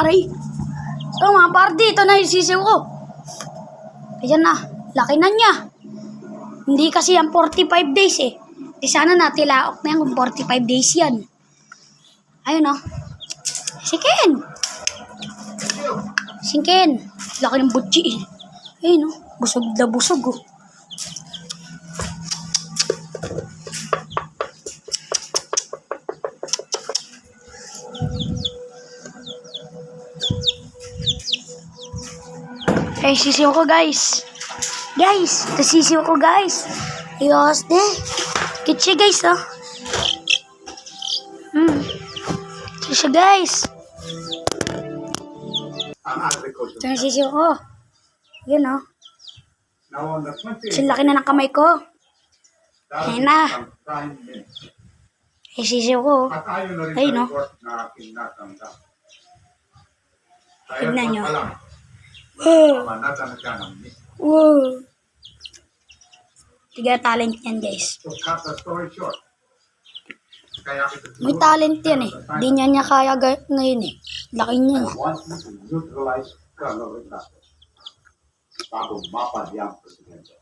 Aray! Ito mga party, ito na yung sisiw ko. Ayan na, laki na niya. Hindi kasi yan 45 days eh. Di sana natilaok na yan kung 45 days yan. Ayun oh. Sikin! Sikin! Laki ng butchi eh. Ayun oh, busog na busog oh. Eh, sisiw ko guys. Guys, ito sisiw ko guys. Ayos de. Kitsi guys oh. Hmm. Siya guys. Ang agriculture. Ito yung sisiw ko. Yun oh. Now on the 20th, Kasi laki na ng kamay ko. Ayun na. Eh, sisiw ko. Ayun, no? Tignan nyo. Wow. Wow. Tiga talent yan guys. May talent yan eh. Di niya niya kaya ga- ngayon eh. Laki niya. Colorado bago mapad ang presidente.